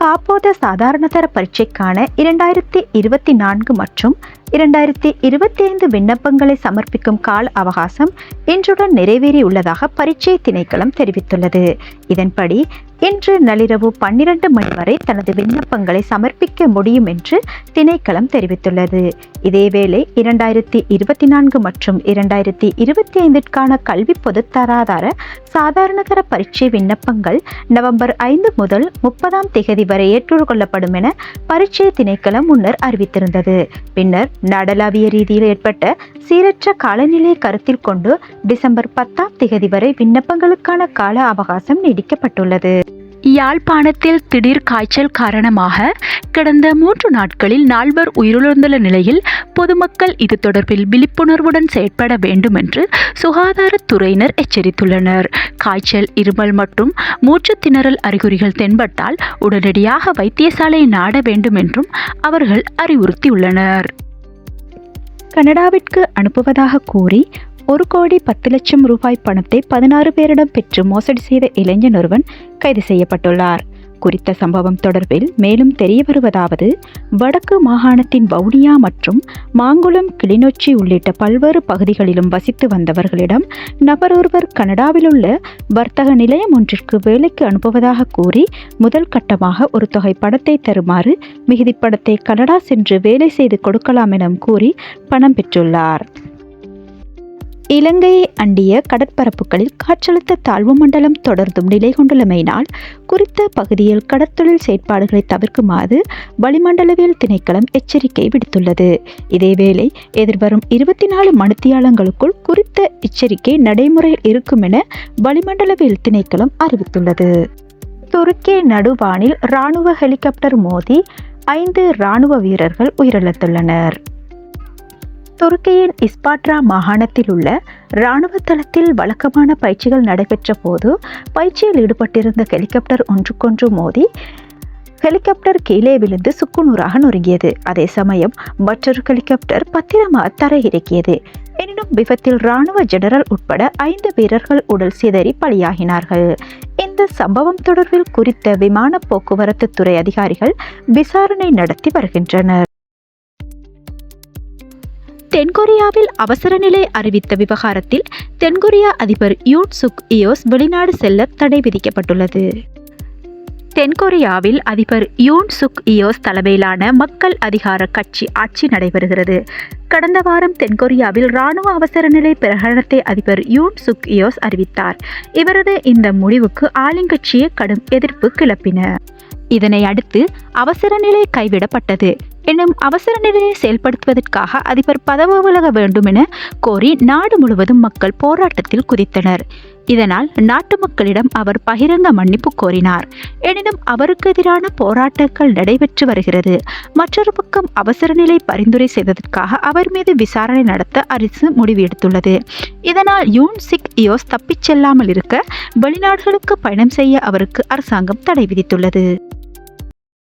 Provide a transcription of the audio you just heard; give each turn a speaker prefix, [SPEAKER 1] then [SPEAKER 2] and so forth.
[SPEAKER 1] காப்போத சாதாரணதர பரீட்சைக்கான இரண்டாயிரத்தி இருபத்தி நான்கு மற்றும் இரண்டாயிரத்தி இருபத்தி ஐந்து விண்ணப்பங்களை சமர்ப்பிக்கும் கால அவகாசம் இன்றுடன் நிறைவேறியுள்ளதாக பரீட்சை திணைக்களம் தெரிவித்துள்ளது. இதன்படி இன்று நள்ளிரவு பன்னிரண்டு மணி வரை தனது விண்ணப்பங்களை சமர்ப்பிக்க முடியும் என்று திணைக்களம் தெரிவித்துள்ளது. இதேவேளை இரண்டாயிரத்தி இருபத்தி நான்கு மற்றும் இரண்டாயிரத்தி இருபத்தி ஐந்திற்கான கல்வி பொதுத்தராதார சாதாரணதர பரீட்சை விண்ணப்பங்கள் நவம்பர் ஐந்து முதல் முப்பதாம் திகதி வரை ஏற்றுக்கொள்ளப்படும் என பரீட்சை திணைக்களம் முன்னர் அறிவித்திருந்தது. பின்னர் நாடளாவிய ரீதியில் ஏற்பட்ட சீரற்ற காலநிலையை கருத்தில் கொண்டு டிசம்பர் பத்தாம் திகதி வரை விண்ணப்பங்களுக்கான கால அவகாசம் நீடிக்கப்பட்டுள்ளது.
[SPEAKER 2] யாழ்ப்பாணத்தில் திடீர் காய்ச்சல் காரணமாக கடந்த மூன்று நாட்களில் நால்வர் உயிரிழந்துள்ள நிலையில் பொதுமக்கள் இது தொடர்பில் விழிப்புணர்வுடன் செயற்பட வேண்டும் என்று சுகாதாரத்துறையினர் எச்சரித்துள்ளனர். காய்ச்சல் இருமல் மற்றும் மூச்சு திணறல் அறிகுறிகள் தென்பட்டால் உடனடியாக வைத்தியசாலையை நாட வேண்டும் என்றும் அவர்கள் அறிவுறுத்தியுள்ளனர்.
[SPEAKER 1] கனடாவிற்கு அனுப்புவதாக கூறி ஒரு கோடி பத்து லட்சம் ரூபாய் பணத்தை பதினாறு பேரிடம் பெற்று மோசடி செய்த இளைஞன் ஒருவன் கைது செய்யப்பட்டுள்ளார். குறித்த சம்பவம் தொடர்பில் மேலும் தெரிய வருவதாவது வடக்கு மாகாணத்தின் வவுனியா மற்றும் மாங்குளம் கிளிநொச்சி உள்ளிட்ட பல்வேறு பகுதிகளிலும் வசித்து வந்தவர்களிடம் நபர் ஒருவர் கனடாவிலுள்ள வர்த்தக நிலையம் ஒன்றிற்கு வேலைக்கு அனுப்புவதாக கூறி முதல் கட்டமாக ஒரு தொகை பணத்தை தருமாறு மிகுதி படத்தை கனடா சென்று வேலை செய்து கொடுக்கலாம் என கூறி பணம் பெற்றுள்ளார். இலங்கையை அண்டிய கடற்பரப்புகளில் காற்றழுத்த தாழ்வு மண்டலம் தொடர்ந்தும் நிலை கொண்டுள்ளமையினால் குறித்த பகுதியில் கடற்தொழில் செயற்பாடுகளை தவிர்க்குமாறு வளிமண்டலவியல் திணைக்களம் எச்சரிக்கை விடுத்துள்ளது. இதேவேளை எதிர்வரும் இருபத்தி நாலு மணித்தியாலங்களுக்குள் குறித்த எச்சரிக்கை நடைமுறையில் இருக்கும் என வளிமண்டலவியல் திணைக்களம் அறிவித்துள்ளது. துருக்கி நடுவானில் இராணுவ ஹெலிகாப்டர் மோதி ஐந்து இராணுவ வீரர்கள் உயிரிழந்துள்ளனர். துருக்கியின் இஸ்பாட்ரா மாகாணத்தில் உள்ள இராணுவ தளத்தில் வழக்கமான பயிற்சிகள் நடைபெற்ற போது பயிற்சியில் ஈடுபட்டிருந்த ஹெலிகாப்டர் ஒன்றுக்கொன்று மோதி ஹெலிகாப்டர் கீழே விழுந்து சுக்குநூறாக நொறுங்கியது. அதே சமயம் மற்றொரு ஹெலிகாப்டர் பத்திரமாக தரையிறக்கியது எனினும் விபத்தில் இராணுவ ஜெனரல் உட்பட ஐந்து வீரர்கள் உடல் சிதறி பலியாகினார்கள். இந்த சம்பவம் தொடர்பில் குறித்த விமான போக்குவரத்து துறை அதிகாரிகள் விசாரணை நடத்தி வருகின்றனர். தென்கொரியாவில் அவசர நிலை அறிவித்த விவகாரத்தில் தென்கொரியா அதிபர் யூன் சுக் இயோஸ் வெளிநாடு செல்ல தடை விதிக்கப்பட்டுள்ளது. தென்கொரியாவில் அதிபர் யூன் சுக் இயோஸ் தலைமையிலான மக்கள் அதிகார கட்சி ஆட்சி நடைபெறுகிறது. கடந்த வாரம் தென்கொரியாவில் இராணுவ அவசர நிலை பிரகடனத்தை அதிபர் யூன் சுக் இயோஸ் அறிவித்தார். இவரது இந்த முடிவுக்கு ஆளுங்கட்சியே கடும் எதிர்ப்பு கிளப்பின. இதனை அடுத்து அவசர நிலை கைவிடப்பட்டது. எனும் அவசர நிலையை செயல்படுத்துவதற்காக அதிபர் பதவி விலக வேண்டும் என கோரி நாடு முழுவதும் மக்கள் போராட்டத்தில் குதித்தனர். இதனால் நாட்டு மக்களிடம் அவர் பகிரங்க மன்னிப்பு கோரினார். எனினும் அவருக்கு எதிரான போராட்டங்கள் நடைபெற்று வருகிறது. மற்றொரு பக்கம் அவசர நிலை பரிந்துரை செய்ததற்காக அவர் மீது விசாரணை நடத்த அரசு முடிவு எடுத்துள்ளது இதனால் யூன் சிக் இயோஸ் தப்பிச் செல்லாமல் இருக்க வெளிநாடுகளுக்கு பயணம் செய்ய அவருக்கு அரசாங்கம் தடை விதித்துள்ளது.